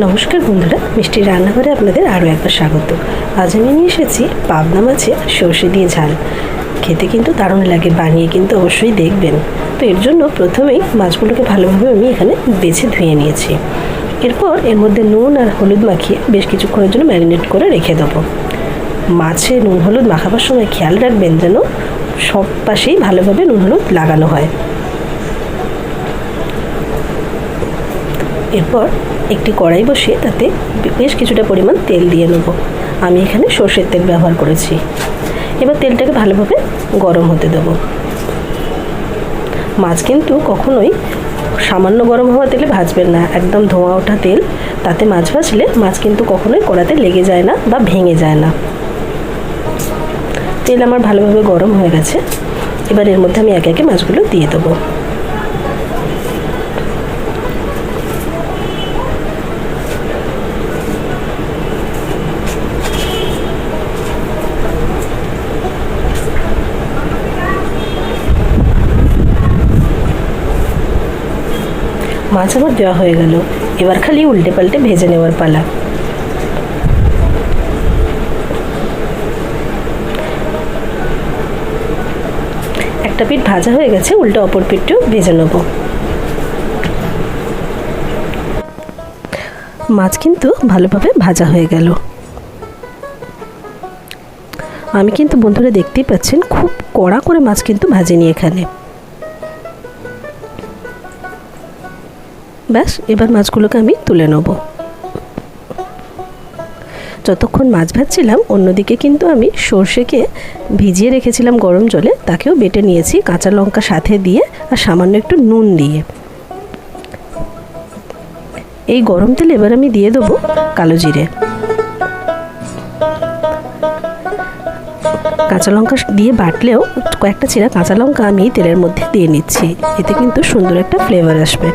নমস্কার বন্ধুরা, মিষ্টি রান্নাঘরে আপনাদের আরও একবার স্বাগত। আজ আমি নিয়ে এসেছি পাবনা মাছের সর্ষে দিয়ে ঝাল। খেতে কিন্তু দারুণ লাগে, বানিয়ে কিন্তু অবশ্যই দেখবেন। তো এর জন্য প্রথমেই মাছগুলোকে ভালোভাবে আমি এখানে বেছে ধুয়ে নিয়েছি। এরপর এর মধ্যে নুন আর হলুদ মাখিয়ে বেশ কিছুক্ষণের জন্য ম্যারিনেট করে রেখে দেবো। মাছে নুন হলুদ মাখাবার সময় খেয়াল রাখবেন যেন সব পাশেই ভালোভাবে নুন হলুদ লাগানো হয়। এরপর একটি কড়াই বসিয়ে তাতে বেশ কিছুটা পরিমাণ তেল দিয়ে নেব। আমি এখানে সর্ষের তেল ব্যবহার করেছি। এবার তেলটাকে ভালোভাবে গরম হতে দেব। মাছ কিন্তু কখনোই সামান্য গরম হওয়া তেলে ভাজবেন না। একদম ধোঁয়া ওঠা তেল, তাতে মাছ ভাজলে মাছ কিন্তু কখনোই কড়াতে লেগে যায় না বা ভেঙে যায় না। তেল আমার ভালোভাবে গরম হয়ে গেছে। এবার এর মধ্যে আমি একে একে মাছগুলো দিয়ে দেবো। মাছ আমার দেওয়া হয়ে গেল। এবার খালি উল্টে পাল্টে ভেজে নেওয়ার পালা। একটা পিঠ ভাজা হয়ে গেছে, উল্টে অপর পিঠটিও ভেজে নেব। মাছ কিন্তু ভালোভাবে ভাজা হয়ে গেল। আমি কিন্তু বন্ধুরা দেখতেই পাচ্ছেন, খুব কড়া করে মাছ কিন্তু ভাজিনি এখানে। ব্যাস, এবার মাছগুলোকে আমি তুলে নেব। যতক্ষণ মাছ ভাজছিলাম, অন্যদিকে কিন্তু আমি সর্ষেকে ভিজিয়ে রেখেছিলাম গরম জলে, তাকেও বেটে নিয়েছি কাঁচা লঙ্কা সাথে দিয়ে আর সামান্য একটু নুন দিয়ে। এই গরম তেল এবার আমি দিয়ে দেবো কালো জিরে। কাঁচা লঙ্কা দিয়ে বাটলেও কয়েকটা চিরা কাঁচা লঙ্কা আমি তেলের মধ্যে দিয়ে নিচ্ছি, এতে কিন্তু সুন্দর একটা ফ্লেভার আসবে।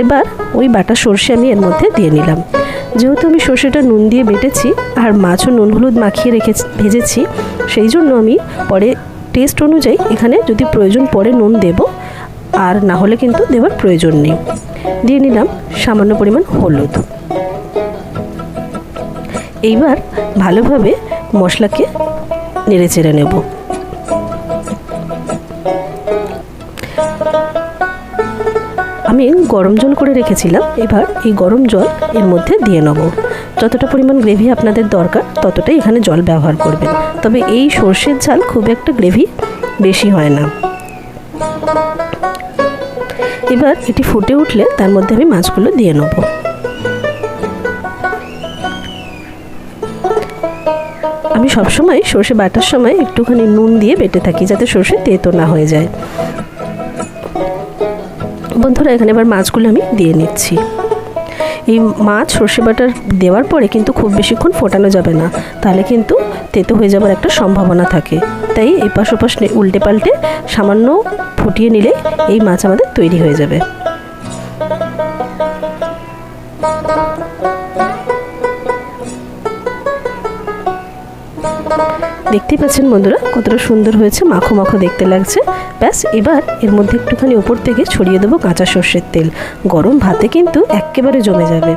এবার ওই বাটা সর্ষে আমি এর মধ্যে দিয়ে নিলাম। যেহেতু আমি সর্ষেটা নুন দিয়ে বেটেছি আর মাছও নুন হলুদ মাখিয়ে রেখে ভেজেছি, সেই জন্য আমি পরে টেস্ট অনুযায়ী এখানে যদি প্রয়োজন পড়ে নুন দেব, আর না হলে কিন্তু দেওয়ার প্রয়োজন নেই। দিয়ে নিলাম সামান্য পরিমাণ হলুদ। এইবার ভালোভাবে মশলাকে নেড়ে চেড়ে নেব। আমি গরম জল করে রেখেছিলাম। এবার এই গরম জল এর মধ্যে দিয়ে নেব। যতটা পরিমাণ গ্রেভি আপনাদের দরকার, ততটাই এখানে জল ব্যবহার করবেন। তবে এই সর্ষের ঝাল খুব একটা গ্রেভি বেশি হয় না। এবার এটি ফুটে উঠলে তার মধ্যে আমি মাছগুলো দিয়ে নেব। আমি সবসময় সর্ষে বাটার সময় একটুখানি নুন দিয়ে বেটে থাকি, যাতে সর্ষে তেতো না হয়ে যায়। বন্ধুরা, এখানে এবার মাছগুলো আমি দিয়ে নিচ্ছি। এই মাছ সর্ষে বাটার দেওয়ার পরে কিন্তু খুব বেশিক্ষণ ফোটানো যাবে না। তাহলে কিন্তু তেতো হয়ে যাবার একটা সম্ভাবনা থাকে। তাই এই পাশ ওপাশ উল্টে পাল্টে সামান্য ফুটিয়ে নিলে এই মাছ আমাদের তৈরি হয়ে যাবে। দেখতেই পাচ্ছেন বন্ধুরা, কতটা সুন্দর হয়েছে, মাখো মাখো দেখতে লাগছে। ব্যাস, এবার এর মধ্যে একটুখানি উপর থেকে ছড়িয়ে দেবো কাঁচা সর্ষের তেল। গরম ভাতে কিন্তু একেবারে জমে যাবে।